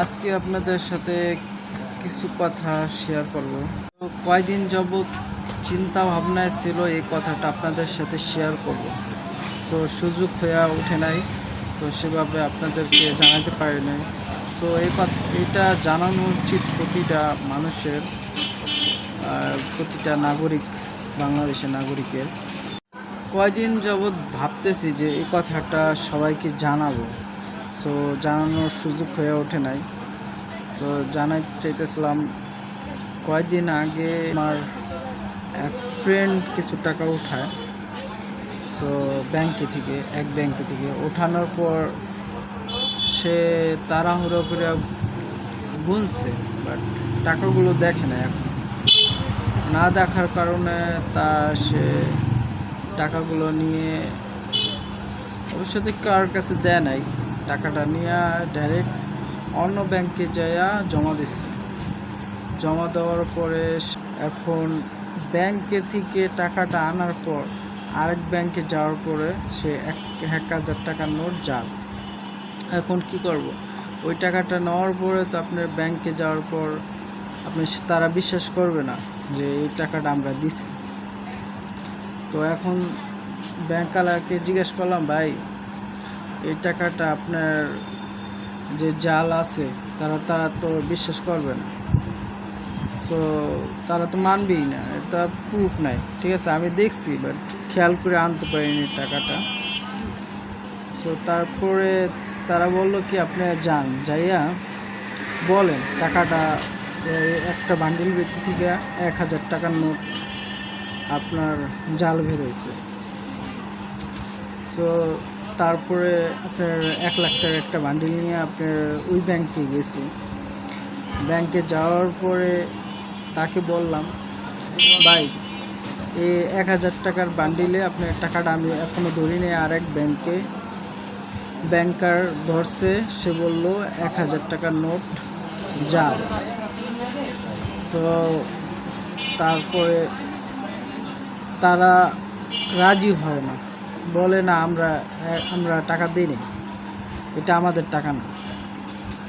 আজকে আপনাদের সাথে কিছু কথা শেয়ার করব। তো কয়দিন যাবৎ চিন্তা ভাবনায় ছিল এই কথাটা আপনাদের সাথে শেয়ার করব। সো সুযোগ হয়ে ওঠে নাই, তো সেভাবে আপনাদেরকে জানাতে পারি নাই। সো এই কথা এটা জানানো উচিত প্রতিটা মানুষের প্রতিটা নাগরিক, বাংলাদেশের নাগরিকের। কয়দিন যাবৎ ভাবতেছি যে এই কথাটা সবাইকে জানাব। সো জানানোর সুযোগ হয়ে ওঠে নাই। সো জানাই চাইতেছিলাম, কয়েকদিন আগে আমার এক ফ্রেন্ড কিছু টাকা উঠায়। সো ব্যাংকে থেকে, এক ব্যাংকে থেকে ওঠানোর পর সে তাড়াহুড়ো করে গুনছে বাট টাকাগুলো দেখে না এখন। না দেখার কারণে তা সে টাকাগুলো নিয়ে অবশ্যই কার কাছে দেয় নাই। টাকাটা নিয়ে ডাইরেক্ট অন্য ব্যাংকে যাইয়া জমা দিচ্ছে জমা দেওয়ার পরে এখন ব্যাংকে থেকে টাকাটা আনার পর আরেক ব্যাংকে যাওয়ার পরে সে এক এক হাজার টাকার নোট যান এখন কি করব? ওই টাকাটা নেওয়ার পরে তো আপনার ব্যাংকে যাওয়ার পর আপনি তারা বিশ্বাস করবে না যে এই টাকাটা আমরা দিছি। তো এখন ব্যাংকওয়ালাকে জিজ্ঞেস করলাম, ভাই এই টাকাটা আপনার যে জাল আছে, তারা তারা তো বিশ্বাস করবে না। তো তারা তো মানবেই না, এটা প্রুফ নাই, ঠিক আছে? আমি দেখছি বাট খেয়াল করে আনতে পারিনি টাকাটা। তো তারপরে তারা বলল কি, আপনি যান, যাইয়া বলেন, টাকাটা একটা বান্ডিল ব্যক্তি থেকে এক হাজার টাকার নোট আপনার জাল বেরোয়েছে সো তারপরে আপনার এক লাখ টাকার একটা বান্ডিল নিয়ে আপনার ওই ব্যাংকে গেছি। ব্যাংকে যাওয়ার পরে তাকে বললাম, ভাই এই এক হাজার টাকার বান্ডিলে আপনার টাকাটা আমি এখনও ধরি নেই। আর এক ব্যাংকে ব্যাংকার ধরছে, সে বলল, এক হাজার টাকার নোট জাল সো তারপরে তারা রাজি হয় না। বলে না, আমরা আমরা টাকা দিইনি। এটা আমাদের টাকা না।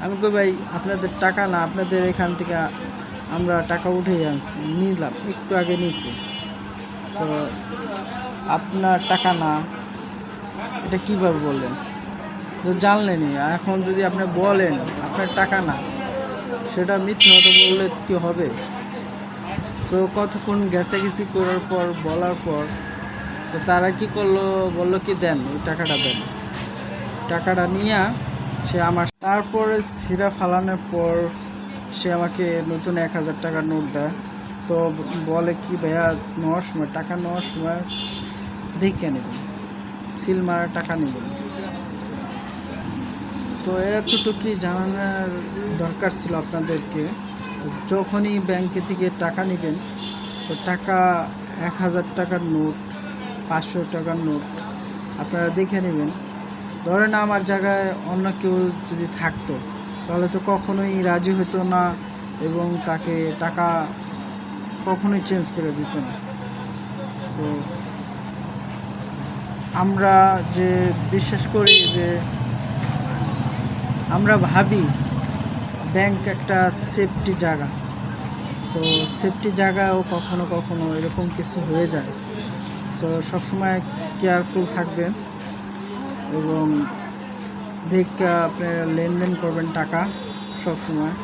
আমি কই, ভাই, আপনাদের টাকা না, আপনাদের এখান থেকে আমরা টাকা উঠে আনছি। নিলাম, একটু আগে নিছি। সো আপনার টাকা না, এটা কীভাবে বললেন? তো জানলেনই, এখন যদি আপনি বলেন, আপনার টাকা না, সেটা মিথ্যে হতে বললে কী হবে? সো কতক্ষণ গেছে গেছি করার পর, বলার পর তো তারা কি করল? বলল কি, দেন ওই টাকাটা দেন। টাকাটা নিয়ে সে আমার তারপরে সিরা ফালানোর পর সে আমাকে নতুন এক হাজার টাকার নোট দেয়। তো বলে কি, ভাইয়া, নেওয়ার সময়, টাকা নেওয়ার সময় দেখে নেবেন সিল মারা টাকা নেবেন সো এতটুকুই জানানোর দরকার ছিল আপনাদেরকে। যখনই ব্যাংকে থেকে টাকা নেবেন, তো টাকা এক হাজার টাকার নোট পাঁচশো টাকার নোট। আপনারা দেখে নেবেন। ধরেন আমার জায়গায় অন্য কেউ যদি থাকতো, তাহলে তো কখনোই রাজি হতো না এবং তাকে টাকা কখনোই চেঞ্জ করে দিত না। সো আমরা যে বিশ্বাস করি যে, আমরা ভাবি ব্যাংক একটা সেফটি জায়গা। সো সেফটি জায়গাও কখনো কখনো এরকম কিছু হয়ে যায়। সো সবসময় কেয়ারফুল থাকবেন এবং দেখ আপনি লেনদেন করবেন টাকা সবসময়।